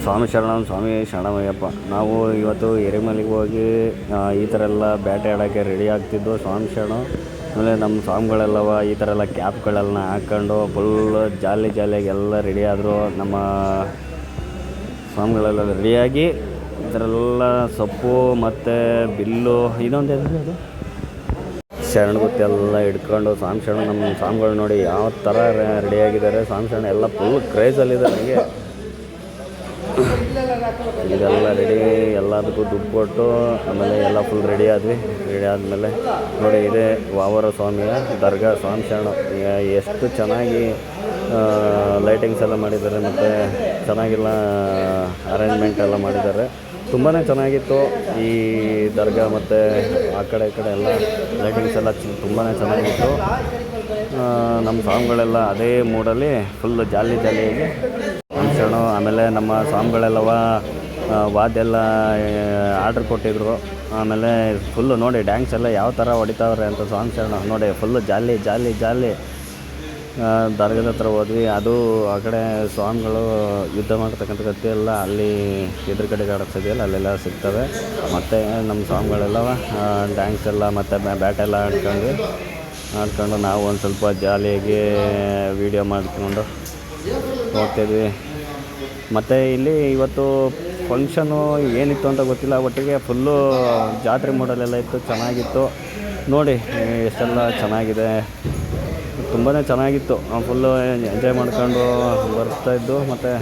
ಸ್ವಾಮಿ ಶರಣ, ಸ್ವಾಮಿ ಶರಣಮಯ್ಯಪ್ಪ. ನಾವು ಇವತ್ತು ಎರೆಮಲೆಗೆ ಹೋಗಿ ಈ ಥರ ಎಲ್ಲ ಬ್ಯಾಟೆ ಆಡೋಕ್ಕೆ ರೆಡಿ ಆಗ್ತಿದ್ದು ಸ್ವಾಮಿ ಶರಣ, ಆಮೇಲೆ ನಮ್ಮ ಸ್ವಾಮಿಗಳೆಲ್ಲವ ಈ ಥರ ಎಲ್ಲ ಕ್ಯಾಪ್ಗಳೆಲ್ಲ ಹಾಕ್ಕೊಂಡು ಫುಲ್ ಜಾಲಿ ಜಾಲಿಯಾಗಿ ಎಲ್ಲ ರೆಡಿ ಆದರು. ನಮ್ಮ ಸ್ವಾಮಿಗಳೆಲ್ಲ ರೆಡಿಯಾಗಿ ಈ ಥರ ಎಲ್ಲ ಸೊಪ್ಪು ಮತ್ತು ಬಿಲ್ಲು ಇದೊಂದು ಅದು? ಶರಣಗುತ್ತಿ ಎಲ್ಲ ಹಿಡ್ಕೊಂಡು ಸ್ವಾಮಿ ಶರಣ, ನಮ್ಮ ಸ್ವಾಮಿಗಳು ನೋಡಿ ಯಾವ ಥರ ರೆಡಿಯಾಗಿದ್ದಾರೆ ಸ್ವಾಮಿ ಶರಣ ಎಲ್ಲ ಫುಲ್ ಕ್ರೇಜಲ್ಲಿದ್ದಾರೆ ನನಗೆ ಇದೆಲ್ಲ ರೆಡಿ ಎಲ್ಲದಕ್ಕೂ ದುಡ್ಡು ಕೊಟ್ಟು, ಆಮೇಲೆ ಎಲ್ಲ ಫುಲ್ ರೆಡಿ ಆದ್ವಿ. ರೆಡಿ ಆದಮೇಲೆ ನೋಡಿ ಇದೇ ವಾವರ ಸ್ವಾಮಿಯ, ದರ್ಗಾ ಸ್ವಾಮಿ ಶರಣ. ಎಷ್ಟು ಚೆನ್ನಾಗಿ ಲೈಟಿಂಗ್ಸ್ ಎಲ್ಲ ಮಾಡಿದ್ದಾರೆ ಮತ್ತು ಚೆನ್ನಾಗಿಲ್ಲ ಅರೇಂಜ್ಮೆಂಟ್ ಎಲ್ಲ ಮಾಡಿದ್ದಾರೆ. ತುಂಬಾ ಚೆನ್ನಾಗಿತ್ತು ಈ ದರ್ಗಾ ಮತ್ತು ಆ ಕಡೆ ಈ ಕಡೆ ಎಲ್ಲ ಲೈಟಿಂಗ್ಸ್ ಎಲ್ಲ ತುಂಬಾ ಚೆನ್ನಾಗಿತ್ತು. ನಮ್ಮ ಸಾಂಗ್ಗಳೆಲ್ಲ ಅದೇ ಮೂಡಲ್ಲಿ ಫುಲ್ ಜಾಲಿ ಜಾಲಿಯಾಗಿ ಫಂಕ್ಷನು ಆಮೇಲೆ ನಮ್ಮ ಸಾಂಗ್ಗಳೆಲ್ಲವ ಆ, ವಾದ್ಯ ಎಲ್ಲ ಆರ್ಡ್ರ್ ಕೊಟ್ಟಿದ್ರು. ಆಮೇಲೆ ಫುಲ್ಲು ನೋಡಿ ಡ್ಯಾನ್ಸ್ ಎಲ್ಲ ಯಾವ ಥರ ಹೊಡಿತಾವ್ರೆ ಅಂತ ಸಾಂಗ್ಸ್ ಎಲ್ಲ ನೋಡಿ ಫುಲ್ಲು ಜಾಲಿ ಜಾಲಿ ಜಾಲಿ. ದರ್ಗದ ಹತ್ರ ಹೋದ್ವಿ. ಅದು ಆ ಕಡೆ ಸ್ವಾಮಿಗಳು ಯುದ್ಧ ಮಾಡ್ತಕ್ಕಂಥ ಗತಿ ಎಲ್ಲ ಅಲ್ಲಿ ಎದುರುಗಡೆ ಕಾಣಿಸ್ತಿದೆಯಲ್ಲ ಅಲ್ಲೆಲ್ಲ ಸಿಗ್ತವೆ. ಮತ್ತು ನಮ್ಮ ಸ್ವಾಮಿಗಳೆಲ್ಲವ ಡ್ಯಾನ್ಸ್ ಎಲ್ಲ ಮತ್ತು ಬ್ಯಾಟ್ ಎಲ್ಲ ಆಡ್ಕೊಂಡ್ವಿ ಆಡ್ಕೊಂಡು ನಾವು ಒಂದು ಸ್ವಲ್ಪ ಜಾಲಿಯಾಗಿ ವೀಡಿಯೋ ಮಾಡಿಕೊಂಡು ಹೋಗ್ತಿದ್ವಿ. ಮತ್ತು ಇಲ್ಲಿ ಇವತ್ತು ಫಂಕ್ಷನು ಏನಿತ್ತು ಅಂತ ಗೊತ್ತಿಲ್ಲ, ಒಟ್ಟಿಗೆ ಫುಲ್ಲು ಜಾತ್ರೆ ಮಾಡಲೆಲ್ಲ ಇತ್ತು, ಚೆನ್ನಾಗಿತ್ತು. ನೋಡಿ, ಎಷ್ಟೆಲ್ಲ ಚೆನ್ನಾಗಿದೆ. ತುಂಬಾ ಚೆನ್ನಾಗಿತ್ತು. ಫುಲ್ಲು ಎಂಜಾಯ್ ಮಾಡ್ಕೊಂಡು ಬರ್ತಾಯಿದ್ದು ಮತ್ತು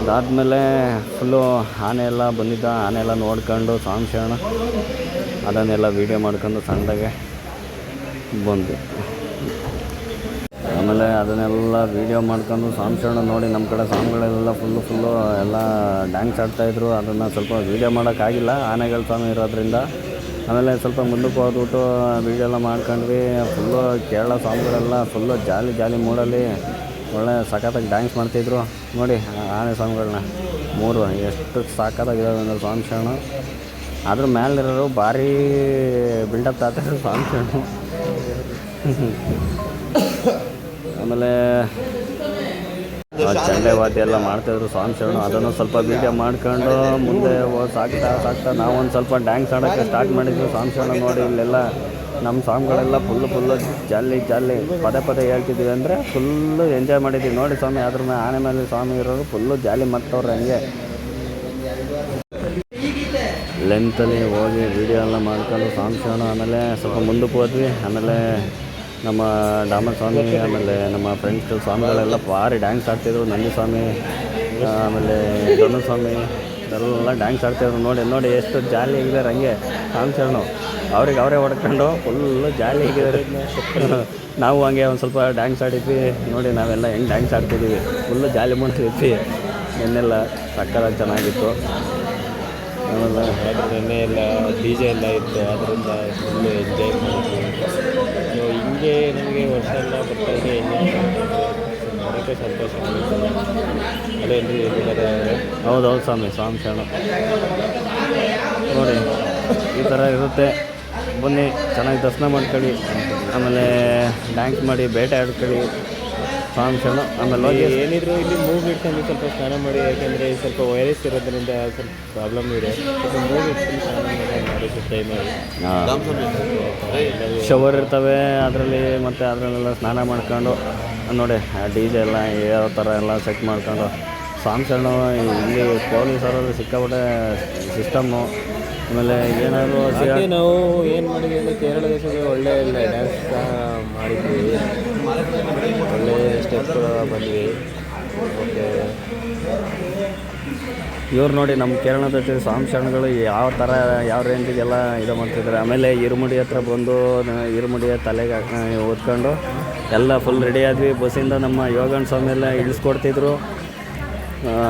ಅದಾದಮೇಲೆ ಫುಲ್ಲು ಆನೆ ಎಲ್ಲ ಬಂದಿದ್ದ, ಆನೆ ಎಲ್ಲ ನೋಡ್ಕೊಂಡು ಸಾಂಶಣ ಅದನ್ನೆಲ್ಲ ವೀಡಿಯೋ ಮಾಡ್ಕೊಂಡು ಸಣ್ಣದಾಗೆ ಬಂದ್ವಿ ಆಮೇಲೆ ಅದನ್ನೆಲ್ಲ ವೀಡಿಯೋ ಮಾಡ್ಕೊಂಡು ಸಾಂಗ್ಸ್ಗಳನ್ನ ನೋಡಿ ನಮ್ಮ ಕಡೆ ಸಾಂಗ್ಗಳೆಲ್ಲ ಫುಲ್ಲು ಫುಲ್ಲು ಎಲ್ಲ ಡ್ಯಾನ್ಸ್ ಆಡ್ತಾಯಿದ್ರು ಅದನ್ನು ಸ್ವಲ್ಪ ವೀಡಿಯೋ ಮಾಡೋಕ್ಕಾಗಿಲ್ಲ ಆನೆಗಳ ಸ್ವಾಮಿ ಇರೋದ್ರಿಂದ. ಆಮೇಲೆ ಸ್ವಲ್ಪ ಮುಂದಕ್ಕೆ ಹೋದ್ಬಿಟ್ಟು ವೀಡಿಯೋ ಎಲ್ಲ ಮಾಡ್ಕೊಂಡ್ವಿ. ಫುಲ್ಲು ಕೇರಳ ಸಾಂಗ್ಗಳೆಲ್ಲ ಫುಲ್ಲು ಜಾಲಿ ಜಾಲಿ ಮೂಡಲ್ಲಿ ಒಳ್ಳೆ ಸಖತ್ತಾಗಿ ಡ್ಯಾನ್ಸ್ ಮಾಡ್ತಿದ್ರು. ನೋಡಿ, ಆನೆ ಸಾಂಗ್ಗಳನ್ನ ಮೂರು, ಎಷ್ಟು ಸಖತ್ತಾಗಿದ್ದಾವೆ ಅಂದರೆ ಶರಣ. ಅದ್ರ ಮೇಲಿರೋರು ಭಾರಿ ಬಿಲ್ಡಪ್ ಸ್ವಾಮಿ ಶರಣ. ಆಮೇಲೆ ಚಂಡೆ ವಾದ್ಯ ಎಲ್ಲ ಮಾಡ್ತಾಯಿದ್ರು ಸ್ವಾಮಿ ಶರಣ, ಅದನ್ನು ಸ್ವಲ್ಪ ವೀಡಿಯೋ ಮಾಡ್ಕೊಂಡು ಮುಂದೆ ಸಾಕ್ತಾ ಸಾಕ್ತಾ ನಾವು ಒಂದು ಸ್ವಲ್ಪ ಡ್ಯಾನ್ಸ್ ಆಡೋಕ್ಕೆ ಸ್ಟಾರ್ಟ್ ಮಾಡಿದ್ವಿ ಸ್ವಾಮಿ ಶರಣ ನೋಡಿ ಇಲ್ಲೆಲ್ಲ ನಮ್ಮ ಸ್ವಾಮಿಗಳೆಲ್ಲ ಫುಲ್ಲು ಫುಲ್ಲು ಜಾಲಿ ಜಾಲಿ ಪದೇ ಪದೇ ಹೇಳ್ತಿದ್ವಿ ಅಂದರೆ ಫುಲ್ಲು ಎಂಜಾಯ್ ಮಾಡಿದ್ವಿ. ನೋಡಿ ಸ್ವಾಮಿ, ಅದ್ರ ಮೇಲೆ ಆನೆ ಮೇಲೆ ಸ್ವಾಮಿ ಇರೋರು ಫುಲ್ಲು ಜಾಲಿ ಮಾಡ್ತವ್ರೆ ಹಂಗೆ. ಲೆಂತಲ್ಲಿ ಹೋಗಿ ವೀಡಿಯೋ ಎಲ್ಲ ಮಾಡ್ಕೊಂಡು ಸ್ವಾಮಿ ಶರಣ ಆಮೇಲೆ ಸ್ವಲ್ಪ ಮುಂದಕ್ಕೆ ಹೋದ್ವಿ. ಆಮೇಲೆ ನಮ್ಮ ಡಾಮರ್ ಸ್ವಾಮಿ, ಆಮೇಲೆ ನಮ್ಮ ಫ್ರೆಂಡ್ಸ್ ಸ್ವಾಮಿಗಳೆಲ್ಲ ಭಾರಿ ಡ್ಯಾನ್ಸ್ ಆಡ್ತಿದ್ರು. ನಂದಿ ಸ್ವಾಮಿ ಆಮೇಲೆ ಧನು ಸ್ವಾಮಿ ಎಲ್ಲ ಡ್ಯಾನ್ಸ್ ಆಡ್ತಿದ್ರು. ನೋಡಿ ನೋಡಿ ಎಷ್ಟು ಜಾಲಿ ಆಗಿದ್ದಾರೆ ಹಂಗೆ. ಸ್ವಾಮಿ ಅವ್ರಿಗೆ ಅವರೇ ಹೊಡ್ಕೊಂಡು ಫುಲ್ಲು ಜಾಲಿ ಆಗಿದ್ದಾರೆ. ನಾವು ಹಂಗೆ ಒಂದು ಸ್ವಲ್ಪ ಡ್ಯಾನ್ಸ್ ಆಡಿದ್ವಿ. ನೋಡಿ, ನಾವೆಲ್ಲ ಹೆಂಗೆ ಡ್ಯಾನ್ಸ್ ಆಡ್ತಿದ್ದೀವಿ ಫುಲ್ಲು ಜಾಲಿ ಮಾಡ್ತಿದ್ವಿ. ಎನ್ನೆಲ್ಲ ಸಕ್ಕರ ಚೆನ್ನಾಗಿತ್ತು. ಆಮೇಲೆ ನೆನ್ನೆ ಎಲ್ಲ ಡಿ ಜೆ ಎಲ್ಲ ಇತ್ತು, ಅದರಿಂದ ಫುಲ್ ಎಂಜಾಯ್ ಮಾಡಿದ್ವಿ. ಸೊ ಹಿಂಗೆ ನಮಗೆ ವರ್ಷ ಎಲ್ಲ ಬರ್ತಾಯಿದೆ ಎಂಜಾಯ್ ಮಾಡೋಕ್ಕೆ ಸಂತೋಷ ಅದೇ ಹೌದೌದು ಸ್ವಾಮಿ ಸ್ವಾಮಿ ಶರಣ. ನೋಡಿ, ಈ ಥರ ಇರುತ್ತೆ. ಬನ್ನಿ, ಚೆನ್ನಾಗಿ ದರ್ಶನ ಮಾಡ್ಕೊಳ್ಳಿ. ಆಮೇಲೆ ಡ್ಯಾನ್ಸ್ ಮಾಡಿ, ಬೇಟೆ ಆಡ್ಕೊಳ್ಳಿ. ಶರಣ ಆಮೇಲೆ ಏನಿದ್ರು ಇಲ್ಲಿ ಮೂವ್ ಇಟ್ಕೊಂಡು ಸ್ವಲ್ಪ ಸ್ನಾನ ಮಾಡಿ ಯಾಕೆಂದರೆ ಸ್ವಲ್ಪ ವೈರಸ್ ಇರೋದ್ರಿಂದ ಸ್ವಲ್ಪ ಪ್ರಾಬ್ಲಮ್ ಇದೆ. ಸ್ವಲ್ಪ ಮೂವ್ ಇಟ್ಕೊಂಡು ಸ್ನಾನ ಮಾಡಿ ಟೈಮಲ್ಲಿ ಶವರ್ ಇರ್ತವೆ ಅದರಲ್ಲಿ ಮತ್ತೆ ಅದರಲ್ಲೆಲ್ಲ ಸ್ನಾನ ಮಾಡ್ಕೊಂಡು ನೋಡಿ ಡಿ ಜೆ ಎಲ್ಲ ಯಾವ ಥರ ಎಲ್ಲ ಸೆಟ್ ಮಾಡ್ಕೊಂಡು ಸ್ವಾಮಿ ಇಲ್ಲಿ ಇಲ್ಲಿ ಪೊಲೀಸರಲ್ಲಿ ಸಿಕ್ಕಾಪಟ್ಟೆ ಸಿಸ್ಟಮ್ಮು ಆಮೇಲೆ ಏನಾದರೂ ನಾವು ಏನು ಮಾಡಿದ್ವಿ ಅಂದರೆ ಕೇರಳ ದೇಶದಲ್ಲಿ ಒಳ್ಳೆಯ ಡ್ಯಾನ್ಸ್ ಮಾಡಿದ್ವಿ. ಒಳ್ಳೆ ಸ್ಟೆಪ್ ಬಂದ್ವಿ. ಓಕೆ ಇವ್ರು ನೋಡಿ ನಮ್ಮ ಕೇರಳದ ಸ್ವಾಮಿ ಶರಣಗಳು ಯಾವ ಥರ ಯಾವ ರೇಂಜಿಗೆಲ್ಲ ಇದು ಮಾಡ್ತಿದ್ದಾರೆ ಆಮೇಲೆ ಇರುಮುಡಿ ಹತ್ರ ಬಂದು, ಇರುಮುಡಿಯ ತಲೆಗೆ ಓದ್ಕೊಂಡು ಎಲ್ಲ ಫುಲ್ ರೆಡಿ ಆದ್ವಿ. ಬಸ್ಸಿಂದ ನಮ್ಮ ಯೋಗನ್ ಸ್ವಾಮಿ ಎಲ್ಲ ಇಳಿಸ್ಕೊಡ್ತಿದ್ರು.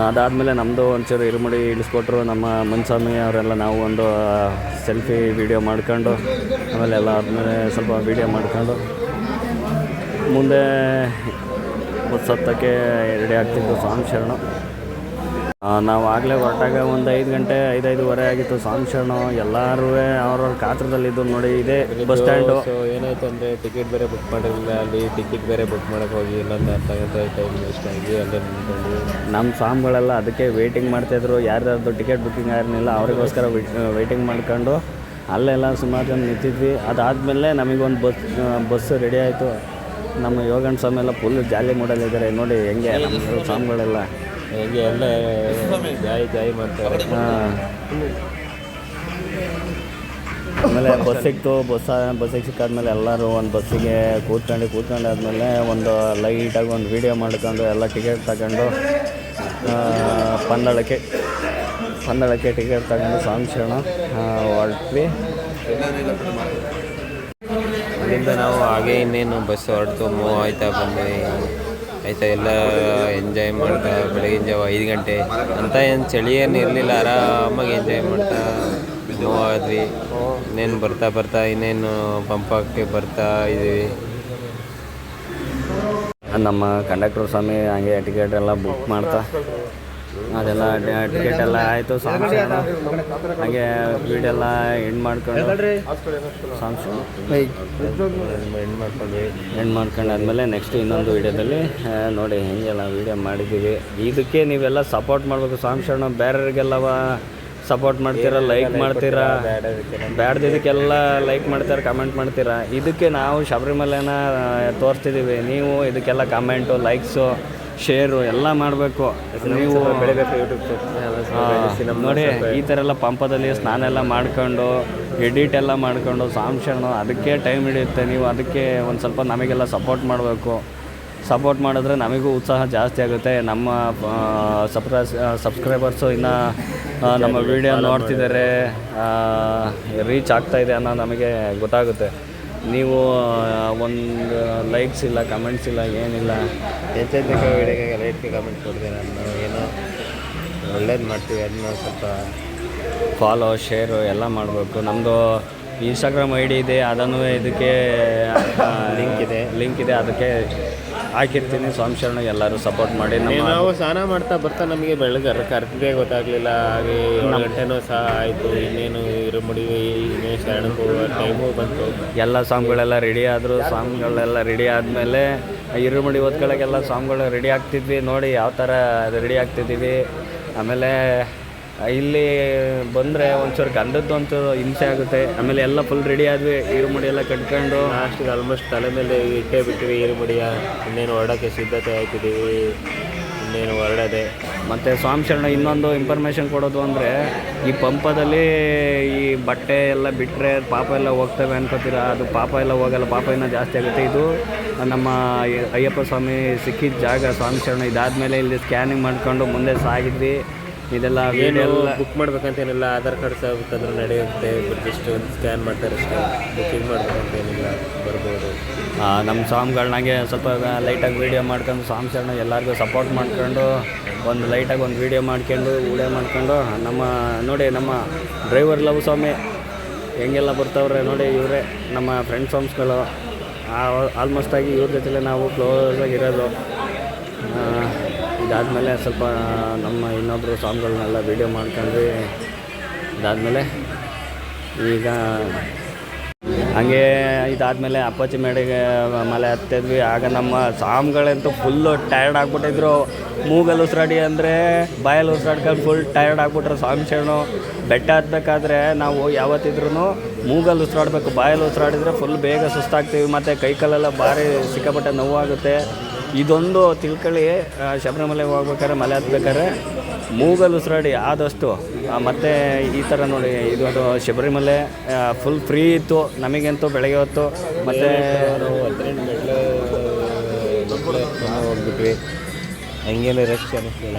ಅದಾದಮೇಲೆ ನಮ್ಮದು ಒಂಚೂರು ಇರುಮುಡಿ ಇಳಿಸ್ಕೊಟ್ರು. ನಮ್ಮ ಮುನ್ಸ್ವಾಮಿ ಅವರೆಲ್ಲ ನಾವು ಒಂದು ಸೆಲ್ಫಿ ವಿಡಿಯೋ ಮಾಡ್ಕೊಂಡು, ಆಮೇಲೆ ಎಲ್ಲ ಆದಮೇಲೆ ಸ್ವಲ್ಪ ವೀಡಿಯೋ ಮಾಡ್ಕೊಂಡು ಮುಂದೆ ಸತ್ತಕ್ಕೆ ರೆಡಿ ಆಗ್ತಿತ್ತು ಸ್ವಾಮಿ ಶರಣ. ನಾವು ಆಗಲೇ ಹೊರಟಾಗ ಒಂದು ಐದು ಗಂಟೆ ಐದೈದುವರೆ ಆಗಿತ್ತು ಸಾಂಶರಣು ಎಲ್ಲರೂ ಅವ್ರವ್ರ ಕಾತ್ರದಲ್ಲಿದ್ದು ನೋಡಿ ಇದೆ ಬಸ್ ಸ್ಟ್ಯಾಂಡು ಸೊ ಏನಾಯ್ತು ಅಂದರೆ ಟಿಕೆಟ್ ಬೇರೆ ಬುಕ್ ಮಾಡಿರಲಿಲ್ಲ ಅಲ್ಲಿ ಟಿಕೆಟ್ ಬೇರೆ ಬುಕ್ ಮಾಡೋಕೆ ಹೋಗಿ ಇಲ್ಲೊಂದು ಅರ್ಧ ಗಂಟೆ ಟೈಮ್ ವೇಸ್ಟ್ ಆಗಿ ಅಲ್ಲೇ ನಿಂತ್ಕೊಂಡು. ನಮ್ಮ ಸ್ವಾಮಿಗಳೆಲ್ಲ ಅದಕ್ಕೆ ವೆಯ್ಟಿಂಗ್ ಮಾಡ್ತಾಯಿದ್ರು ಯಾರ್ಯಾರ್ದು ಟಿಕೆಟ್ ಬುಕ್ಕಿಂಗ್ ಆಗಿರಲಿಲ್ಲ ಅವರಿಗೋಸ್ಕರ ವೆಯ್ಟಿಂಗ್ ಮಾಡ್ಕೊಂಡು ಅಲ್ಲೆಲ್ಲ ಸುಮಾರು ಜನ ನಿಂತಿದ್ವಿ. ಅದಾದಮೇಲೆ ನಮಗೊಂದು ಬಸ್ ಬಸ್ ರೆಡಿ ಆಯಿತು. ನಮ್ಮ ಯೋಗನ್ ಸ್ವಾಮಿ ಎಲ್ಲ ಫುಲ್ ಜಾಲಿ ಮೂಡಲ್ಲಿದ್ದಾರೆ ನೋಡಿ ಹೆಂಗೆ ನಮ್ಮ ಸ್ವಾಮಿಗಳೆಲ್ಲ. ಹೆಂಗೆ ಎಲ್ಲ ಜಾಯಿ ಜಾಯಿ ಮಾಡ್ತಾರೆ. ಹಾಂ. ಆಮೇಲೆ ಬಸ್ ಸಿಕ್ತು. ಬಸ್ ಬಸ್ಸಿಗೆ ಸಿಕ್ಕಾದ್ಮೇಲೆ ಎಲ್ಲರೂ ಒಂದು ಬಸ್ಸಿಗೆ ಕೂತ್ಕೊಂಡು ಕೂತ್ಕೊಂಡು ಆದಮೇಲೆ ಒಂದು ಲೈಟಾಗಿ ಒಂದು ವೀಡಿಯೋ ಮಾಡ್ಕೊಂಡು ಎಲ್ಲ ಟಿಕೆಟ್ ತಗೊಂಡು ಪಂದಳಕ್ಕೆ ಪಂದಳಕ್ಕೆ ಟಿಕೆಟ್ ತಗೊಂಡು ಸಾಂಶರಣ ಹೊರಟ್ವಿ. ಅಲ್ಲಿಂದ ನಾವು ಹಾಗೆ ಇನ್ನೇನು ಬಸ್ ಹೊರಡ್ತು ಮೂವ್ ಆಯ್ತಾ ಬಂದ್ವಿ. ಆಯ್ತಾ ಎಲ್ಲ ಎಂಜಾಯ್ ಮಾಡ್ತಾ ಬೆಳಗಿನ ಜಾವ ಐದು ಗಂಟೆ. ಅಂತ ಏನು ಚಳಿ ಏನು ಇರಲಿಲ್ಲ, ಆರಾಮಾಗಿ ಎಂಜಾಯ್ ಮಾಡ್ತಾ ಮೂವ್ ಆದ್ವಿ. ಇನ್ನೇನು ಬರ್ತಾ ಬರ್ತಾ ಇನ್ನೇನು ಪಂಪಕ್ಕೆ ಬರ್ತಾ ಇದ್ದೀವಿ. ನಮ್ಮ ಕಂಡಕ್ಟರ್ ಸ್ವಾಮಿ ಹಂಗೆ ಟಿಕೆಟ್ ಎಲ್ಲ ಬುಕ್ ಮಾಡ್ತಾ. ಅದೆಲ್ಲ ಟಿಕೆಟ್ ಎಲ್ಲ ಆಯಿತು ಸಾಂಗ್ಸ್ ಹಾಗೆ ಎಲ್ಲ ಎಂಡ್ ಮಾಡ್ಕೊಂಡು ಸಾಂಗ್ಸ್ ಎಂಡ್ ಮಾಡ್ಕೊಂಡ್ವಿ ಎಂಡ್ ಮಾಡ್ಕೊಂಡಾದ್ಮೇಲೆ ನೆಕ್ಸ್ಟ್ ಇನ್ನೊಂದು ವೀಡಿಯೋದಲ್ಲಿ ನೋಡಿ ಹೆಂಗೆಲ್ಲ ವೀಡಿಯೋ ಮಾಡಿದ್ದೀವಿ. ಇದಕ್ಕೆ ನೀವೆಲ್ಲ ಸಪೋರ್ಟ್ ಮಾಡಬೇಕು ಸಾಂಗ್ಸ್ ಬೇರೆಯವ್ರಿಗೆಲ್ಲವ ಸಪೋರ್ಟ್ ಮಾಡ್ತೀರಾ ಲೈಕ್ ಮಾಡ್ತೀರಾ? ಬ್ಯಾಡ್ದಿದ್ದಕ್ಕೆಲ್ಲ ಲೈಕ್ ಮಾಡ್ತೀರಾ ಕಮೆಂಟ್ ಮಾಡ್ತೀರಾ? ಇದಕ್ಕೆ ನಾವು ಶಬರಿಮಲೆನ ತೋರಿಸ್ತಿದ್ದೀವಿ. ನೀವು ಇದಕ್ಕೆಲ್ಲ ಕಮೆಂಟು ಲೈಕ್ಸು ಶೇರು ಎಲ್ಲ ಮಾಡಬೇಕು. ನೀವು ಬೆಳಿಬೇಕು ಯೂಟ್ಯೂಬ್ ನೋಡಿ ಈ ಥರ ಎಲ್ಲ ಪಂಪದಲ್ಲಿ ಸ್ನಾನ ಎಲ್ಲ ಮಾಡ್ಕೊಂಡು ಎಡಿಟ್ ಎಲ್ಲ ಮಾಡ್ಕೊಂಡು ಸಾಂಕ್ಷನು ಅದಕ್ಕೆ ಟೈಮ್ ಹಿಡಿಯುತ್ತೆ. ನೀವು ಅದಕ್ಕೆ ಒಂದು ಸ್ವಲ್ಪ ನಮಗೆಲ್ಲ ಸಪೋರ್ಟ್ ಮಾಡಬೇಕು. ಸಪೋರ್ಟ್ ಮಾಡಿದ್ರೆ ನಮಗೂ ಉತ್ಸಾಹ ಜಾಸ್ತಿ ಆಗುತ್ತೆ. ನಮ್ಮ ಸಬ್ಸ್ಕ್ರೈ ಸಬ್ಸ್ಕ್ರೈಬರ್ಸು ಇನ್ನು ನಮ್ಮ ವಿಡಿಯೋ ನೋಡ್ತಿದ್ದಾರೆ. ರೀಚ್ ಆಗ್ತಾಯಿದೆ ಅನ್ನೋ ನಮಗೆ ಗೊತ್ತಾಗುತ್ತೆ. ನೀವು ಒಂದು ಲೈಕ್ಸ್ ಇಲ್ಲ ಕಮೆಂಟ್ಸ್ ಇಲ್ಲ ಏನಿಲ್ಲ. ಎಚ್ಚೆಚ್ಚಿನ ವಿಡಿಯೋಗೆ ಲೈಟ್ಗೆ ಕಮೆಂಟ್ ಕೊಡ್ತೀನಿ. ನಾವು ಏನೋ ಒಳ್ಳೇದು ಮಾಡ್ತೀವಿ. ಅದನ್ನ ಸ್ವಲ್ಪ ಫಾಲೋ ಶೇರು ಎಲ್ಲ ಮಾಡಬೇಕು. ನಮ್ಮದು ಇನ್ಸ್ಟಾಗ್ರಾಮ್ ಐ ಡಿ ಇದೆ. ಅದನ್ನು ಇದಕ್ಕೆ ಲಿಂಕ್ ಇದೆ. ಲಿಂಕ್ ಇದೆ. ಅದಕ್ಕೆ ಹಾಕಿರ್ತೀನಿ. ಸ್ವಾಮಿ ಶರಣ ಎಲ್ಲರೂ ಸಪೋರ್ಟ್ ಮಾಡಿ ನಮ್ಮ ನಾವು ಸ್ನಾನ ಮಾಡ್ತಾ ಬರ್ತಾ ನಮಗೆ ಬೆಳಗ್ಗೆ ಕರ್ತದೇ ಗೊತ್ತಾಗಲಿಲ್ಲ. ಹಾಗೆ ಗಂಟೆನೂ ಸಹ ಆಯಿತು. ಇನ್ನೇನು ಇರುಮುಡಿ ಇನ್ನೇ ಶರಣಕ್ಕೆ ಟೈಮು ಬಂತು. ಎಲ್ಲ ಸಾಂಗ್ಗಳೆಲ್ಲ ರೆಡಿ ಆದರು. ಸಾಂಗ್ಗಳೆಲ್ಲ ರೆಡಿ ಆದಮೇಲೆ ಇರುಮುಡಿ ಓದ್ಕೊಳ್ಳೋಕ್ಕೆಲ್ಲ ಸಾಂಗ್ಗಳು ರೆಡಿ ಆಗ್ತಿದ್ವಿ. ನೋಡಿ ಯಾವ ಥರ ರೆಡಿ ಆಗ್ತಿದ್ದೀವಿ. ಆಮೇಲೆ ಇಲ್ಲಿ ಬಂದರೆ ಒಂಚೂರು ಗಂಧದ್ದಂತೂ ಹಿಂಸೆ ಆಗುತ್ತೆ. ಆಮೇಲೆ ಎಲ್ಲ ಫುಲ್ ರೆಡಿ ಆದ್ವಿ. ಇರುಮುಡಿ ಎಲ್ಲ ಕಟ್ಕೊಂಡು. ಲಾಸ್ಟಿಗೆ ಆಲ್ಮೋಸ್ಟ್ ತಲೆ ಮೇಲೆ ಇಟ್ಟೇ ಬಿಟ್ಟಿವಿ ಇರುಮುಡಿಯ ಇನ್ನೇನು ಹೊರಡೋಕ್ಕೆ ಸಿದ್ಧತೆ ಆಯ್ತಿದ್ದೀವಿ ಇನ್ನೇನು ಹೊರಡದೆ ಮತ್ತು ಸ್ವಾಮಿಶರಣ ಇನ್ನೊಂದು ಇನ್ಫಾರ್ಮೇಷನ್ ಕೊಡೋದು ಅಂದರೆ ಈ ಪಂಪದಲ್ಲಿ ಈ ಬಟ್ಟೆ ಎಲ್ಲ ಬಿಟ್ಟರೆ ಪಾಪ ಎಲ್ಲ ಹೋಗ್ತವೆ ಅನ್ಕೋತೀರ? ಅದು ಪಾಪ ಎಲ್ಲ ಹೋಗಲ್ಲ. ಪಾಪ ಇನ್ನ ಜಾಸ್ತಿ ಆಗುತ್ತೆ. ಇದು ನಮ್ಮ ಅಯ್ಯಪ್ಪ ಸ್ವಾಮಿ ಸಿಕ್ಕಿದ ಜಾಗ ಸ್ವಾಮಿಶರಣ ಇದಾದಮೇಲೆ ಇಲ್ಲಿ ಸ್ಕ್ಯಾನಿಂಗ್ ಮಾಡ್ಕೊಂಡು ಮುಂದೆ ಸಾಗಿದ್ವಿ. ಇದೆಲ್ಲ ಏನೆಲ್ಲ ಬುಕ್ ಮಾಡ್ಬೇಕಂತ ಏನಿಲ್ಲ ಆಧಾರ್ ಕಾರ್ಡ್ ಸಹ ತಂದ್ರೆ ನಡೆಯುತ್ತೆ. ಜಸ್ಟ್ ಒಂದು ಸ್ಕ್ಯಾನ್ ಮಾಡ್ತಾರೆ ಅಷ್ಟೇ. ಬುಕ್ಕಿಂಗ್ ಮಾಡ್ಬೇಕಂತೇನಿಲ್ಲ ಬರ್ಬೋದು. ನಮ್ಮ ಸಾಂಗ್ಗಳನ್ನಾಗೆ ಸ್ವಲ್ಪ ಲೈಟಾಗಿ ವೀಡಿಯೋ ಮಾಡ್ಕೊಂಡು ಸಾಂಗ್ಸ್ಗಳನ್ನ ಎಲ್ಲರಿಗೂ ಸಪೋರ್ಟ್ ಮಾಡ್ಕೊಂಡು ಒಂದು ಲೈಟಾಗಿ ಒಂದು ವೀಡಿಯೋ ಮಾಡ್ಕೊಂಡು ವೀಡಿಯೋ ಮಾಡ್ಕೊಂಡು ನಮ್ಮ ನೋಡಿ ನಮ್ಮ ಡ್ರೈವರ್ ಲವ್ ಸ್ವಾಮಿ ಹೆಂಗೆಲ್ಲ ಬರ್ತಾವ್ರೆ ನೋಡಿ ಇವರೇ ನಮ್ಮ ಫ್ರೆಂಡ್ ಸಾಂಗ್ಸ್ಗಳು ಆಲ್ಮೋಸ್ಟಾಗಿ ಇವ್ರ ಜೊತೆಲೆ ನಾವು ಕ್ಲೋಸಾಗಿರೋದು ಇದಾದಮೇಲೆ ಸ್ವಲ್ಪ ನಮ್ಮ ಇನ್ನೊಬ್ಬರು ಸಾಂಗ್ಗಳನ್ನೆಲ್ಲ ವೀಡಿಯೋ ಮಾಡ್ಕೊಂಡ್ವಿ. ಇದಾದಮೇಲೆ ಈಗ ಹಂಗೆ ಇದಾದಮೇಲೆ ಅಪ್ಪಾಚಿ ಮೇಡಿಗೆ ಮಲೆ ಹತ್ತಿದ್ವಿ. ಆಗ ನಮ್ಮ ಸಾಮ್ಗಳಂತೂ ಫುಲ್ಲು ಟಯರ್ಡ್ ಆಗಿಬಿಟ್ಟಿದ್ರು. ಮೂಗಲ್ಲಿ ಉಸಿರಾಡಿ ಅಂದರೆ ಬಾಯಲ್ಲಿ ಉಸಿರಾಡ್ಕೊಂಡು ಫುಲ್ ಟಯರ್ಡ್ ಆಗಿಬಿಟ್ರು ಸ್ವಾಮಿ ಶರಣು. ಬೆಟ್ಟ ಹತ್ತಬೇಕಾದ್ರೆ ನಾವು ಯಾವತ್ತಿದ್ರೂ ಮೂಗಲ್ಲಿ ಉಸಿರಾಡಬೇಕು. ಬಾಯಲ್ಲಿ ಉಸಿರಾಡಿದ್ರೆ ಫುಲ್ ಬೇಗ ಸುಸ್ತಾಗ್ತೀವಿ. ಮತ್ತು ಕೈಕಾಲೆಲ್ಲ ಭಾರಿ ಸಿಕ್ಕಾಪಟ್ಟೆ ನೋವಾಗುತ್ತೆ. ಇದೊಂದು ತಿಳ್ಕೊಳ್ಳಿ ಶಬರಿಮಲೆ ಶಬರಿಮಲೆಗೆ ಹೋಗ್ಬೇಕಾದ್ರೆ ಮಲೆ ಹತ್ಬೇಕಾದ್ರೆ ಮೂಗಲ್ ಉಸಿರಾಡಿ ಆದಷ್ಟು ಮತ್ತು ಈ ಥರ ನೋಡಿ ಇದು ಅದು ಶಬರಿಮಲೆ ಫುಲ್ ಫ್ರೀ ಇತ್ತು ನಮಗಂತೂ ಬೆಳಗ್ಗೆ ಹೊತ್ತು ಮತ್ತು ಹೋಗ್ಬಿಟ್ವಿ. ಹಂಗೇನು ರಶ್ ಅನ್ನಿಸ್ಲಿಲ್ಲ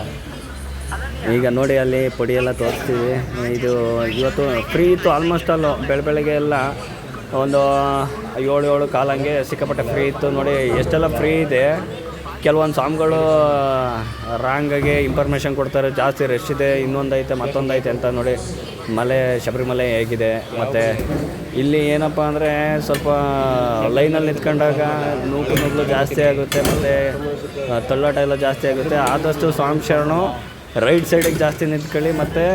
ಈಗ ನೋಡಿ ಅಲ್ಲಿ ಪುಡಿ ಎಲ್ಲ ತೋರಿಸ್ತೀವಿ. ಇದು ಇವತ್ತು ಫ್ರೀ ಇತ್ತು ಆಲ್ಮೋಸ್ಟ್ ಅಲ್ಲೂ ಬೆಳ ಬೆಳಗ್ಗೆ ಎಲ್ಲ. ಒಂದು ಏಳು ಏಳು ಕಾಲಂಗೆ ಸಿಕ್ಕಾಪಟ್ಟೆ ಫ್ರೀ ಇತ್ತು ನೋಡಿ, ಎಷ್ಟೆಲ್ಲ ಫ್ರೀ ಇದೆ. ಕೆಲವೊಂದು ಸಾಂಗ್ಗಳು ರಾಂಗಾಗಿ ಇನ್ಫಾರ್ಮೇಷನ್ ಕೊಡ್ತಾರೆ, ಜಾಸ್ತಿ ರಶ್ ಇದೆ, ಇನ್ನೊಂದು ಐತೆ, ಮತ್ತೊಂದು ಐತೆ ಅಂತ ನೋಡಿ ಮಲೆ, ಶಬರಿಮಲೆ ಹೇಗಿದೆ. ಮತ್ತು ಇಲ್ಲಿ ಏನಪ್ಪ ಅಂದರೆ ಸ್ವಲ್ಪ ಲೈನಲ್ಲಿ ನಿಂತ್ಕೊಂಡಾಗ ನೂಕು ನೂಕಲು ಜಾಸ್ತಿ ಆಗುತ್ತೆ, ಮತ್ತು ತಳ್ಳಾಟ ಎಲ್ಲ ಜಾಸ್ತಿ ಆಗುತ್ತೆ. ಆದಷ್ಟು ಸ್ವಾಮಿ ಶರಣು ರೈಟ್ ಸೈಡಿಗೆ ಜಾಸ್ತಿ ನಿಂತ್ಕೊಳ್ಳಿ, ಮತ್ತು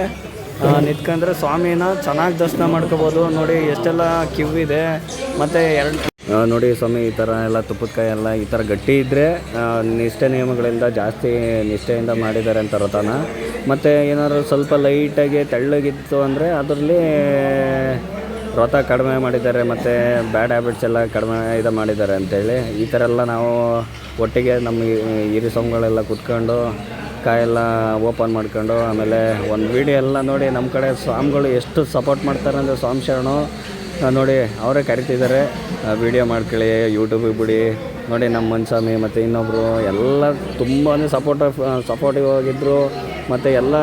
ನಿಂತ್ಕೊಂಡ್ರೆ ಸ್ವಾಮಿನ ಚೆನ್ನಾಗಿ ದರ್ಶನ ಮಾಡ್ಕೋಬೋದು. ನೋಡಿ, ಎಷ್ಟೆಲ್ಲ ಕ್ಯೂ ಇದೆ. ಮತ್ತು ಎರಡು ನೋಡಿ ಸ್ವಾಮಿ, ಈ ಥರ ಎಲ್ಲ ತುಪ್ಪದ ಎಲ್ಲ ಈ ಥರ ಗಟ್ಟಿ ಇದ್ದರೆ ನಿಷ್ಠೆ ನಿಯಮಗಳಿಂದ ಜಾಸ್ತಿ ನಿಷ್ಠೆಯಿಂದ ಮಾಡಿದ್ದಾರೆ ಅಂತ ರಥನ. ಮತ್ತು ಏನಾದರೂ ಸ್ವಲ್ಪ ಲೈಟಾಗಿ ತೆಳ್ಳಗಿತ್ತು ಅಂದರೆ ಅದರಲ್ಲಿ ವ್ರತ ಕಡಿಮೆ ಮಾಡಿದ್ದಾರೆ, ಮತ್ತು ಬ್ಯಾಡ್ ಹ್ಯಾಬಿಟ್ಸ್ ಎಲ್ಲ ಕಡಿಮೆ ಇದು ಮಾಡಿದ್ದಾರೆ ಅಂತೇಳಿ. ಈ ಥರ ಎಲ್ಲ ನಾವು ಒಟ್ಟಿಗೆ ನಮ್ಮ ಹಿರಿ ಸ್ವಾಮಿಗಳೆಲ್ಲ ಕುತ್ಕೊಂಡು ಕಾಯೆಲ್ಲ ಓಪನ್ ಮಾಡ್ಕೊಂಡು ಆಮೇಲೆ ಒಂದು ವೀಡಿಯೋ ಎಲ್ಲ ನೋಡಿ ನಮ್ಮ ಕಡೆ ಸ್ವಾಮಿಗಳು ಎಷ್ಟು ಸಪೋರ್ಟ್ ಮಾಡ್ತಾರೆ ಅಂದರೆ ಸ್ವಾಮಿ ಶರಣು. ನೋಡಿ ಅವರೇ ಕರಿತಿದ್ದಾರೆ. ವೀಡಿಯೋ ಮಾಡ್ಕೊಳ್ಳಿ ಯೂಟ್ಯೂಬಿಗೆ ಬಿಡಿ. ನೋಡಿ ನಮ್ಮ ಮನ್ಸ್ವಾಮಿ ಮತ್ತು ಇನ್ನೊಬ್ಬರು ಎಲ್ಲ ತುಂಬಾ ಸಪೋರ್ಟ್ ಸಪೋರ್ಟಿವ್ ಆಗಿದ್ದರು ಮತ್ತು ಎಲ್ಲ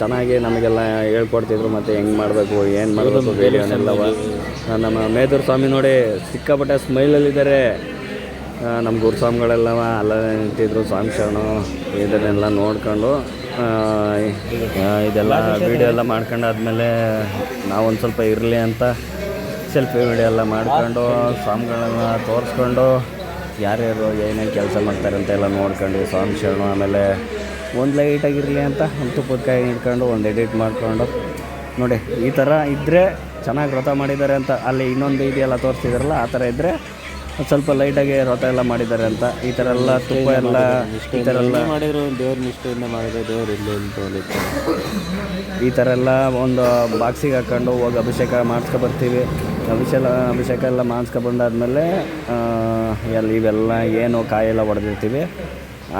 ಚೆನ್ನಾಗಿ ನಮಗೆಲ್ಲ ಹೇಳ್ಕೊಡ್ತಿದ್ರು. ಮತ್ತು ಹೆಂಗೆ ಮಾಡಬೇಕು ಏನು ಮಾಡಬೇಕು ವೀಡಿಯೋನೆಲ್ಲವ ನಮ್ಮ ಮೇದೂರು ಸ್ವಾಮಿ ನೋಡಿ ಸಿಕ್ಕಾಪಟ್ಟೆ ಸ್ಮೈಲಲ್ಲಿದ್ದಾರೆ ನಮ್ಮ ಗುರುಸ್ವಾಮಿಗಳೆಲ್ಲ ಅಲ್ಲ ನಿಂತಿದ್ರು, ಸ್ವಾಮಿ ಶರಣು, ಇದನ್ನೆಲ್ಲ ನೋಡ್ಕೊಂಡು ಇದೆಲ್ಲ ವೀಡಿಯೋ ಎಲ್ಲ ಮಾಡ್ಕೊಂಡಾದ್ಮೇಲೆ ನಾವೊಂದು ಸ್ವಲ್ಪ ಇರಲಿ ಅಂತ ಸೆಲ್ಫಿ ವೀಡಿಯೋ ಎಲ್ಲ ಮಾಡ್ಕೊಂಡು, ಸ್ವಾಮಿಗಳನ್ನ ತೋರಿಸ್ಕೊಂಡು, ಯಾರ್ಯಾರು ಏನೇನು ಕೆಲಸ ಮಾಡ್ತಾರೆ ಅಂತ ಎಲ್ಲ ನೋಡ್ಕೊಂಡು, ಸ್ವಾಮಿ ಶರಣು ಆಮೇಲೆ ಒಂದು ಲೈಟಾಗಿರಲಿ ಅಂತ ಒಂದು ತುಪ್ಪದ ಕಾಯಿ ಹಿಡ್ಕೊಂಡು ಒಂದು ಎಡಿಟ್ ಮಾಡಿಕೊಂಡು, ನೋಡಿ, ಈ ಥರ ಇದ್ದರೆ ಚೆನ್ನಾಗಿ ವ್ರತ ಮಾಡಿದ್ದಾರೆ ಅಂತ, ಅಲ್ಲಿ ಇನ್ನೊಂದು ಇದೆಯಲ್ಲ ತೋರಿಸ್ತಿದಾರಲ್ಲ, ಆ ಥರ ಇದ್ದರೆ ಸ್ವಲ್ಪ ಲೈಟಾಗಿ ರಥ ಎಲ್ಲ ಮಾಡಿದ್ದಾರೆ ಅಂತ. ಈ ಥರ ಎಲ್ಲ ತುಪ್ಪ ಎಲ್ಲ ಈ ಥರ ಎಲ್ಲ ಮಾಡಿದ್ರು ದೇವ್ರ ನಿಷ್ಠೆಯಿಂದ ಮಾಡಿದ್ರೆ ದೇವ್ರು ಇಲ್ಲೇ ಅಂತ ಈ ಥರ ಎಲ್ಲ ಒಂದು ಬಾಕ್ಸಿಗೆ ಹಾಕ್ಕೊಂಡು ಹೋಗಿ ಅಭಿಷೇಕ ಮಾಡಿಸ್ಕೊ ಬರ್ತೀವಿ. ಅಭಿಷೇಕ ಅಭಿಷೇಕ ಎಲ್ಲ ಮಾಡಿಸ್ಕೊ ಬಂದಾದ್ಮೇಲೆ ಎಲ್ಲ ಇವೆಲ್ಲ ಏನು ಕಾಯೆಲ್ಲ ಹೊಡೆದಿರ್ತೀವಿ.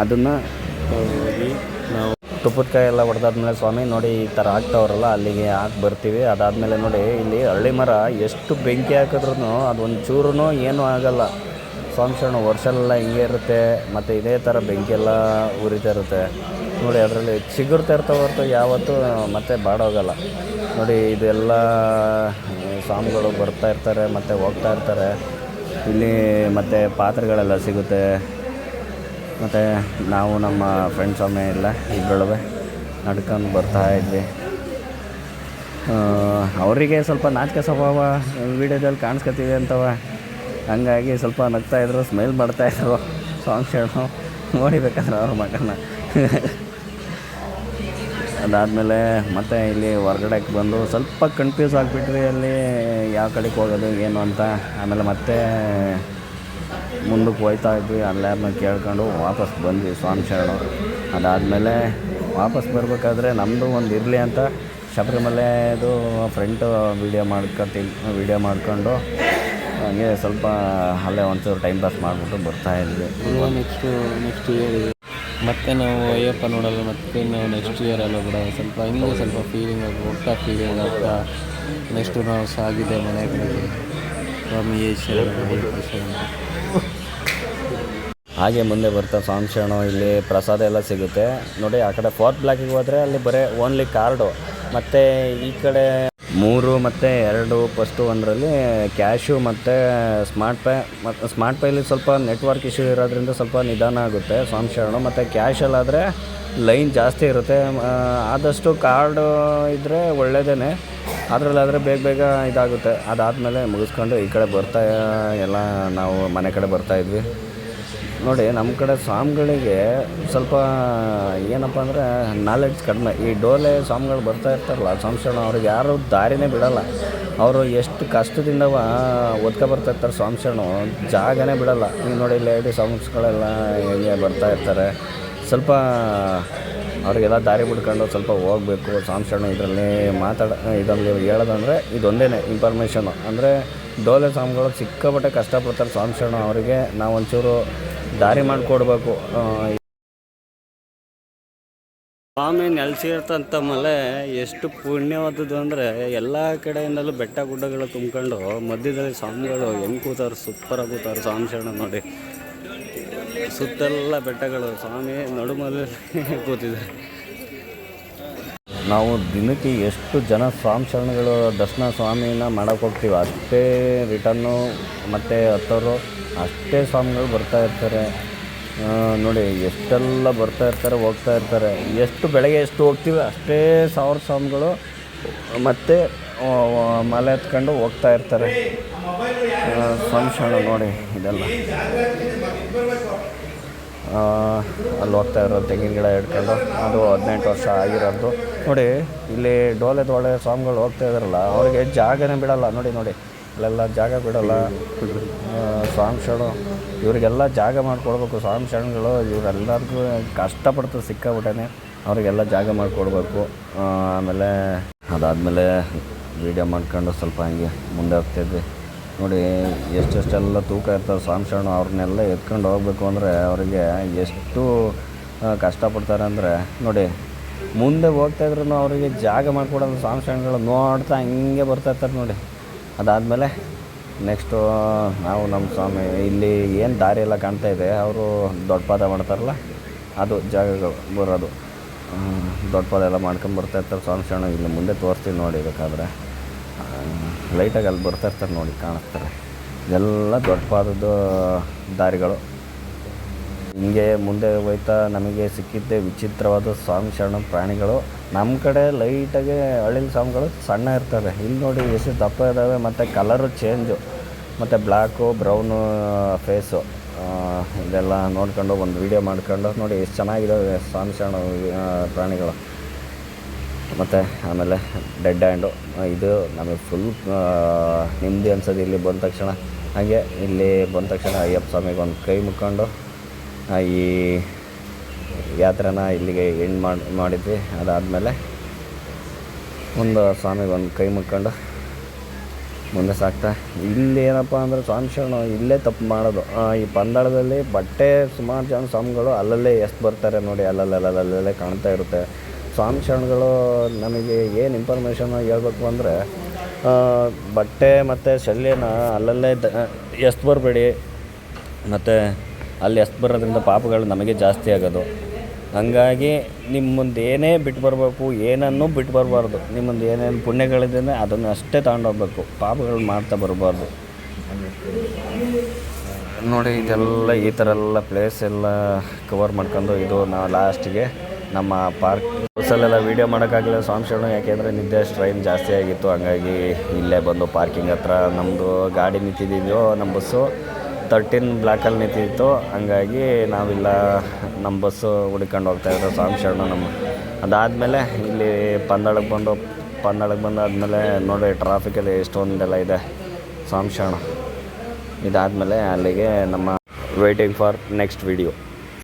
ಅದನ್ನು ಹೋಗಿ ನಾವು ತುಪ್ಪದ ಕಾಯಿ ಎಲ್ಲ ಹೊಡೆದಾದ್ಮೇಲೆ ಸ್ವಾಮಿ, ನೋಡಿ ಈ ಥರ ಹಾಕ್ತಾವ್ರಲ್ಲ ಅಲ್ಲಿಗೆ ಹಾಕಿ ಬರ್ತೀವಿ. ಅದಾದಮೇಲೆ ನೋಡಿ, ಇಲ್ಲಿ ಹಳ್ಳಿ ಮರ ಎಷ್ಟು ಬೆಂಕಿ ಹಾಕಿದ್ರು ಅದೊಂದು ಚೂರು ಏನೂ ಆಗಲ್ಲ. ಸ್ವಾಮಿ ಶರಣ, ವರ್ಷಲೆಲ್ಲ ಹಿಂಗೆ ಇರುತ್ತೆ. ಮತ್ತು ಇದೇ ಥರ ಬೆಂಕಿ ಎಲ್ಲ ಉರಿತಾ ಇರುತ್ತೆ. ನೋಡಿ, ಅದರಲ್ಲಿ ಚಿಗುರ್ತಾ ಇರ್ತಾವೆ ಹೊರತು ಯಾವತ್ತೂ ಮತ್ತೆ ಬಾಡೋಗಲ್ಲ. ನೋಡಿ, ಇದೆಲ್ಲ ಸ್ವಾಮಿಗಳು ಬರ್ತಾ ಇರ್ತಾರೆ, ಮತ್ತು ಹೋಗ್ತಾ ಇರ್ತಾರೆ. ಇಲ್ಲಿ ಮತ್ತು ಪಾತ್ರೆಗಳೆಲ್ಲ ಸಿಗುತ್ತೆ. ಮತ್ತು ನಾವು ನಮ್ಮ ಫ್ರೆಂಡ್ಸ್ ಒಮ್ಮೆ ಎಲ್ಲ ಇಬ್ಬರೊಳಗೆ ನಡ್ಕೊಂಡು ಬರ್ತಾ ಇದ್ವಿ. ಅವರಿಗೆ ಸ್ವಲ್ಪ ನಾಚಿಕೆ ಸ್ವಭಾವ ವೀಡಿಯೋದಲ್ಲಿ ಕಾಣಿಸ್ಕೊತೀವಿ ಅಂತವ. ಹಂಗಾಗಿ ಸ್ವಲ್ಪ ನಗ್ತಾ ಇದ್ರು ಸ್ಮೈಲ್ ಮಾಡ್ತಾಯಿದ್ರು ಸಾಂಗ್ಸ್ ಹೇಳೋ ನೋಡಿಬೇಕಂದ್ರೆ ಅವ್ರ ಮಗನ. ಅದಾದಮೇಲೆ ಮತ್ತೆ ಇಲ್ಲಿ ಹೊರ್ಗಡೆಗೆ ಬಂದು ಸ್ವಲ್ಪ ಕನ್ಫ್ಯೂಸ್ ಆಗಿಬಿಟ್ರಿ ಅಲ್ಲಿ ಯಾವ ಕಡೆಗೆ ಹೋಗೋದು, ಏನು ಅಂತ. ಆಮೇಲೆ ಮತ್ತೆ ಮುಂದಕ್ಕೆ ಹೋಯ್ತಾ ಇದ್ವಿ ಅಲ್ಲಾರನ್ನ ಕೇಳ್ಕೊಂಡು ವಾಪಸ್ ಬಂದ್ವಿ ಸ್ವಾಮಿ ಶರಣು. ಅದಾದಮೇಲೆ ವಾಪಸ್ ಬರಬೇಕಾದ್ರೆ ನಮ್ಮದು ಒಂದು ಇರಲಿ ಅಂತ ಶಬರಿಮಲೆದು ಫ್ರೆಂಟು ವೀಡಿಯೋ ಮಾಡ್ಕೊತೀನಿ ವೀಡಿಯೋ ಮಾಡ್ಕೊಂಡು ಹಂಗೆ ಸ್ವಲ್ಪ ಅಲ್ಲೇ ಒಂಚೂರು ಟೈಮ್ ಪಾಸ್ ಮಾಡಿಬಿಟ್ಟು ಬರ್ತಾ ಇದ್ವಿ. ನೆಕ್ಸ್ಟು ನೆಕ್ಸ್ಟ್ ಇಯರ್ ಮತ್ತೆ ನಾವು ಅಯ್ಯಪ್ಪ ನೋಡಲ್ಲ, ಮತ್ತೆ ನಾವು ನೆಕ್ಸ್ಟ್ ಇಯರ್ ಅಲ್ಲ ಕೂಡ ಸ್ವಲ್ಪ ಹಿಂಗೆ ಸ್ವಲ್ಪ ಫೀಲಿಂಗ್ ಆಗಿ ಹೋಗ್ತಾ ಫೀಲಿಂಗ್ ಆಗ್ತಾ ನೆಕ್ಸ್ಟು ನಾವು ಸಾಗಿದೆ ಮನೆಗೆ ಸ್ವಾಮಿ ಶರಣ. ಹಾಗೆ ಮುಂದೆ ಬರ್ತಾ ಶರಣು, ಇಲ್ಲಿ ಪ್ರಸಾದ ಎಲ್ಲ ಸಿಗುತ್ತೆ. ನೋಡಿ, ಆ ಕಡೆ ಫೋರ್ತ್ ಬ್ಲಾಕಿಗೆ ಹೋದರೆ ಅಲ್ಲಿ ಬರೀ ಓನ್ಲಿ ಕಾರ್ಡು ಮತ್ತು ಈ ಕಡೆ ಮೂರು ಮತ್ತು ಎರಡು ಫಸ್ಟು ಒಂದರಲ್ಲಿ ಕ್ಯಾಶು ಮತ್ತು ಸ್ಮಾರ್ಟ್ ಪೇ ಮತ್ತು ಸ್ಮಾರ್ಟ್ ಪೇಲಿ ಸ್ವಲ್ಪ ನೆಟ್ವರ್ಕ್ ಇಶ್ಯೂ ಇರೋದ್ರಿಂದ ಸ್ವಲ್ಪ ನಿಧಾನ ಆಗುತ್ತೆ ಶರಣು. ಮತ್ತು ಕ್ಯಾಶಲ್ಲಾದರೆ ಲೈನ್ ಜಾಸ್ತಿ ಇರುತ್ತೆ. ಆದಷ್ಟು ಕಾರ್ಡು ಇದ್ದರೆ ಒಳ್ಳೆಯದೇ ಅದರಲ್ಲಾದರೆ ಬೇಗ ಬೇಗ ಇದಾಗುತ್ತೆ. ಅದಾದಮೇಲೆ ಮುಗಿಸ್ಕೊಂಡು ಈ ಕಡೆ ಬರ್ತಾ, ಎಲ್ಲ ನಾವು ಮನೆ ಕಡೆ ಬರ್ತಾಯಿದ್ವಿ ನೋಡಿ ನಮ್ಮ ಕಡೆ ಸ್ವಾಮಿಗಳಿಗೆ ಸ್ವಲ್ಪ ಏನಪ್ಪ ಅಂದರೆ ನಾಲೆಡ್ಜ್ ಕಡಿಮೆ. ಈ ಡೋಲೆ ಸ್ವಾಮಿಗಳು ಬರ್ತಾ ಇರ್ತಾರಲ್ಲ, ಸ್ವಾಮಿಶರಣ, ಅವ್ರಿಗೆ ಯಾರು ದಾರಿನೇ ಬಿಡಲ್ಲ. ಅವರು ಎಷ್ಟು ಕಷ್ಟದಿಂದ ಒದ್ಕೊ ಬರ್ತಾ ಇರ್ತಾರೆ ಸ್ವಾಮಿಶರಣು, ಜಾಗನೇ ಬಿಡಲ್ಲ. ಈಗ ನೋಡಿ ಲೇಡಿ ಸಾಂಗ್ಸ್ಗಳೆಲ್ಲ ಹೆಂಗೆ ಬರ್ತಾ ಇರ್ತಾರೆ. ಸ್ವಲ್ಪ ಅವರಿಗೆಲ್ಲ ದಾರಿ ಬಿಡ್ಕೊಂಡು ಸ್ವಲ್ಪ ಹೋಗಬೇಕು, ಸ್ವಾಮಿಶರಣ ಇದರಲ್ಲಿ ಮಾತಾಡ, ಇದರಲ್ಲಿ ಹೇಳೋದಂದರೆ ಇದೊಂದೇ ಇನ್ಫಾರ್ಮೇಷನು ಅಂದರೆ ಡೋಲೆ ಸ್ವಾಮಿಗಳು ಸಿಕ್ಕಾಪಟ್ಟೆ ಕಷ್ಟಪಡ್ತಾರೆ ಸ್ವಾಮಿಶರಣ ಅವರಿಗೆ. ನಾವು ಒಂಚೂರು ದಾರಿ ಮಾಡಿಕೊಡ್ಬೇಕು. ಸ್ವಾಮಿ ನೆಲೆಸಿರ್ತಂಥ ಮಲೆ ಎಷ್ಟು ಪುಣ್ಯವಾದದ್ದು ಅಂದರೆ ಎಲ್ಲ ಕಡೆಯಿಂದಲೂ ಬೆಟ್ಟ ಗುಡ್ಡಗಳು ತುಂಬ್ಕೊಂಡು ಮಧ್ಯದಲ್ಲಿ ಸ್ವಾಮಿಗಳು ಹೆಂಗೆ ಕೂತಾರೆ ಸೂಪರಾಗಿ ಕೂತಾರೆ ಸ್ವಾಮಿ ಶರಣ ನೋಡಿ. ಸುತ್ತೆಲ್ಲ ಬೆಟ್ಟಗಳು, ಸ್ವಾಮಿ ನಡುಮಲ್ಲಿ ಕೂತಿದ್ದಾರೆ. ನಾವು ದಿನಕ್ಕೆ ಎಷ್ಟು ಜನ ಸ್ವಾಮಿ ಶರಣಗಳು ದರ್ಶನ ಸ್ವಾಮಿನ ಮಾಡೋಕ್ಕೆ ಹೋಗ್ತೀವಿ ಅಷ್ಟೇ ರಿಟರ್ನು ಮತ್ತು ಹತ್ತೋರು ಅಷ್ಟೇ ಸ್ವಾಮಿಗಳು ಬರ್ತಾ ಇರ್ತಾರೆ. ನೋಡಿ ಎಷ್ಟೆಲ್ಲ ಬರ್ತಾ ಇರ್ತಾರೆ, ಹೋಗ್ತಾ ಇರ್ತಾರೆ. ಎಷ್ಟು ಬೆಳಗ್ಗೆ ಎಷ್ಟು ಹೋಗ್ತೀವಿ ಅಷ್ಟೇ ಸಾವಿರ ಸ್ವಾಮಿಗಳು ಮತ್ತೆ ಮಾಲೆ ಹತ್ಕೊಂಡು ಹೋಗ್ತಾ ಇರ್ತಾರೆ. ಸ್ವಾಮಿ ಶರಣ ನೋಡಿ ಇದೆಲ್ಲ. ಅಲ್ಲಿ ಹೋಗ್ತಾ ಇರೋದು ತೆಂಗಿನ ಗಿಡ ಹಿಡ್ಕೊಂಡು. ಅದು ಹದಿನೆಂಟು ವರ್ಷ ಆಗಿರೋದು. ನೋಡಿ, ಇಲ್ಲಿ ಡೋಲೆ ದೋಳೆ ಸ್ವಾಮಿಗಳು ಹೋಗ್ತಾ ಇದಾರಲ್ಲ, ಅವ್ರಿಗೆ ಜಾಗನೇ ಬಿಡಲ್ಲ. ನೋಡಿ ನೋಡಿ, ಇಲ್ಲೆಲ್ಲ ಜಾಗ ಬಿಡಲ್ಲ. ಸ್ವಾಮಿ ಇವರಿಗೆಲ್ಲ ಜಾಗ ಮಾಡಿಕೊಡ್ಬೇಕು. ಸ್ವಾಮಿ ಶರಣಗಳು, ಇವರೆಲ್ಲರಿಗೂ ಕಷ್ಟಪಡ್ತು ಸಿಕ್ಕಾಬಿಟ್ಟೆ ಅವರಿಗೆಲ್ಲ ಜಾಗ ಮಾಡಿಕೊಡ್ಬೇಕು. ಆಮೇಲೆ ಅದಾದಮೇಲೆ ವೀಡಿಯೋ ಮಾಡ್ಕೊಂಡು ಸ್ವಲ್ಪ ಹಂಗೆ ಮುಂದೆ ಹೋಗ್ತಿದ್ವಿ ನೋಡಿ, ಎಷ್ಟೆಷ್ಟೆಲ್ಲ ತೂಕ ಇರ್ತಾರೆ ಸ್ವಾಮಿ ಶರಣ ಅವ್ರನ್ನೆಲ್ಲ ಎತ್ಕೊಂಡು ಹೋಗ್ಬೇಕು ಅಂದರೆ ಅವರಿಗೆ ಎಷ್ಟು ಕಷ್ಟಪಡ್ತಾರೆ ಅಂದರೆ ನೋಡಿ, ಮುಂದೆ ಹೋಗ್ತಾ ಇದ್ರೂ ಅವರಿಗೆ ಜಾಗ ಮಾಡಿಕೊಡೋದು ಸ್ವಾಮಿ ಶರಣಗಳು ನೋಡ್ತಾ ಹಂಗೆ ಬರ್ತಾ ಇರ್ತಾರೆ ನೋಡಿ. ಅದಾದಮೇಲೆ ನೆಕ್ಸ್ಟು ನಾವು ನಮ್ಮ ಸ್ವಾಮಿ, ಇಲ್ಲಿ ಏನು ದಾರಿ ಎಲ್ಲ ಕಾಣ್ತಾ ಇದೆ, ಅವರು ದೊಡ್ಡ ಪಾದ ಮಾಡ್ತಾರಲ್ಲ, ಅದು ಜಾಗಗಳು ಬರೋದು. ದೊಡ್ಡ ಪಾದ ಎಲ್ಲ ಮಾಡ್ಕೊಂಡು ಬರ್ತಾ ಇರ್ತಾರೆ ಸ್ವಾಮಿ ಶರಣ ಇಲ್ಲಿ ಮುಂದೆ ತೋರಿಸ್ತೀವಿ ನೋಡಿ ಬೇಕಾದ್ರೆ ಲೈಟಾಗಿ ಅಲ್ಲಿ ಬರ್ತಾ ಇರ್ತಾರೆ ನೋಡಿ, ಕಾಣಿಸ್ತಾರೆ. ಇದೆಲ್ಲ ದೊಡ್ಡ ಪಾದದ ದಾರಿಗಳು. ಹಿಂಗೆ ಮುಂದೆ ಹೋಯ್ತಾ ನಮಗೆ ಸಿಕ್ಕಿದ್ದೆ ವಿಚಿತ್ರವಾದ ಸ್ವಾಮಿ ಶರಣ ಪ್ರಾಣಿಗಳು. ನಮ್ಮ ಕಡೆ ಲೈಟಾಗಿ ಹಳ್ಳಿನ ಸ್ವಾಮಿಗಳು ಸಣ್ಣ ಇರ್ತವೆ ಇಲ್ಲಿ ನೋಡಿ ಎಷ್ಟು ದಪ್ಪ ಇದ್ದಾವೆ ಮತ್ತು ಕಲರು ಚೇಂಜು ಮತ್ತು ಬ್ಲ್ಯಾಕು ಬ್ರೌನು ಫೇಸು ಇದೆಲ್ಲ ನೋಡ್ಕೊಂಡು ಒಂದು ವೀಡಿಯೋ ಮಾಡ್ಕೊಂಡು ನೋಡಿ ಎಷ್ಟು ಚೆನ್ನಾಗಿದ್ದಾವೆ ಸ್ವಾಮಿ ಶರಣ ಪ್ರಾಣಿಗಳು. ಮತ್ತು ಆಮೇಲೆ ಡೆಡ್ ಹ್ಯಾಂಡು ಇದು ನಮಗೆ ಫುಲ್ ನೆಮ್ಮದಿ ಅನ್ಸೋದು ಇಲ್ಲಿ ಬಂದ ತಕ್ಷಣ. ಹಾಗೆ ಇಲ್ಲಿ ಬಂದ ತಕ್ಷಣ ಅಯ್ಯಪ್ಪ ಸ್ವಾಮಿಗೆ ಒಂದು ಕೈ ಮುಕ್ಕೊಂಡು ಈ ಯಾತ್ರೆನ ಇಲ್ಲಿಗೆ ಎಂಡ್ ಮಾಡಿ, ಮಾಡಿದ್ವಿ. ಅದಾದಮೇಲೆ ಒಂದು ಸ್ವಾಮಿಗೆ ಒಂದು ಕೈ ಮುಕ್ಕೊಂಡು ಮುಂದೆ ಸಾಕ್ತಾ. ಇಲ್ಲಿ ಏನಪ್ಪ ಅಂದರೆ ಸ್ವಾಮಿ ಶರಣ, ಇಲ್ಲೇ ತಪ್ಪು ಮಾಡೋದು. ಈ ಪಂದಳದಲ್ಲಿ ಬಟ್ಟೆ ಸುಮಾರು ಜನ ಸ್ವಾಮಿಗಳು ಅಲ್ಲಲ್ಲೇ ಎಷ್ಟು ಬರ್ತಾರೆ ನೋಡಿ ಅಲ್ಲಲ್ಲೇ ಕಾಣ್ತಾ ಇರುತ್ತೆ. ಸ್ವಾಮಿ ಶರಣಗಳು ನಮಗೆ ಏನು ಇನ್ಫಾರ್ಮೇಷನ್ ಹೇಳ್ಬೇಕು ಅಂದರೆ ಬಟ್ಟೆ ಮತ್ತು ಶಲ್ಯನ ಅಲ್ಲಲ್ಲೇ ದ ಎಷ್ಟು ಬರಬೇಡಿ. ಮತ್ತು ಅಲ್ಲಿ ಎಷ್ಟು ಬರೋದ್ರಿಂದ ಪಾಪಗಳು ನಮಗೆ ಜಾಸ್ತಿ ಆಗೋದು. ಹಂಗಾಗಿ ನಿಮ್ಮ ಏನೇ ಬಿಟ್ಟು ಬರಬೇಕು, ಏನನ್ನೂ ಬಿಟ್ಟು ಬರಬಾರ್ದು. ನಿಮ್ಮ ಮುಂದೆ ಏನೇನು ಪುಣ್ಯಗಳಿದೆ ಅದನ್ನು ಅಷ್ಟೇ ತಗೊಂಡೋಗ್ಬೇಕು. ಪಾಪಗಳು ಮಾಡ್ತಾ ಬರಬಾರ್ದು. ನೋಡಿ, ಇದೆಲ್ಲ ಈ ಥರ ಎಲ್ಲ ಪ್ಲೇಸ್ ಎಲ್ಲ ಕವರ್ ಮಾಡ್ಕೊಂಡು ಇದು ನಾವು ಲಾಸ್ಟಿಗೆ ನಮ್ಮ ಪಾರ್ಕ್ ಬಸ್ಸಲ್ಲೆಲ್ಲ ವೀಡಿಯೋ ಮಾಡೋಕ್ಕಾಗಲಿಲ್ಲ ಸ್ವಾಮಿ ಶರಣ, ಯಾಕೆಂದರೆ ನಿದ್ದೆ ಸ್ಟ್ರೈನ್ ಜಾಸ್ತಿ ಆಗಿತ್ತು. ಹಂಗಾಗಿ ಇಲ್ಲೇ ಬಂದು ಪಾರ್ಕಿಂಗ್ ಹತ್ರ ನಮ್ಮದು ಗಾಡಿ ನಿಂತಿದ್ದೀವೋ ನಮ್ಮ ಬಸ್ಸು ತರ್ಟೀನ್ ಬ್ಲ್ಯಾಕಲ್ಲಿ ನಿಂತಿತ್ತು. ಹಂಗಾಗಿ ನಾವಿಲ್ಲ ನಮ್ಮ ಬಸ್ಸು ಹುಡ್ಕೊಂಡು ಹೋಗ್ತಾಯಿದ್ರು ಸ್ವಾಮಿ ಶರಣ ನಮ್ಮ, ಅದಾದಮೇಲೆ ಇಲ್ಲಿ ಪಂದಳಕ್ಕೆ ಬಂದು, ಪಂದಳಕ್ಕೆ ಬಂದಾದಮೇಲೆ ನೋಡಿ ಟ್ರಾಫಿಕಲ್ಲಿ ಎಷ್ಟೊಂದೆಲ್ಲ ಇದೆ. ಸ್ವಾಮಿ ಇದಾದಮೇಲೆ ಅಲ್ಲಿಗೆ ನಮ್ಮ ವೇಟಿಂಗ್ ಫಾರ್ ನೆಕ್ಸ್ಟ್ ವಿಡಿಯೋ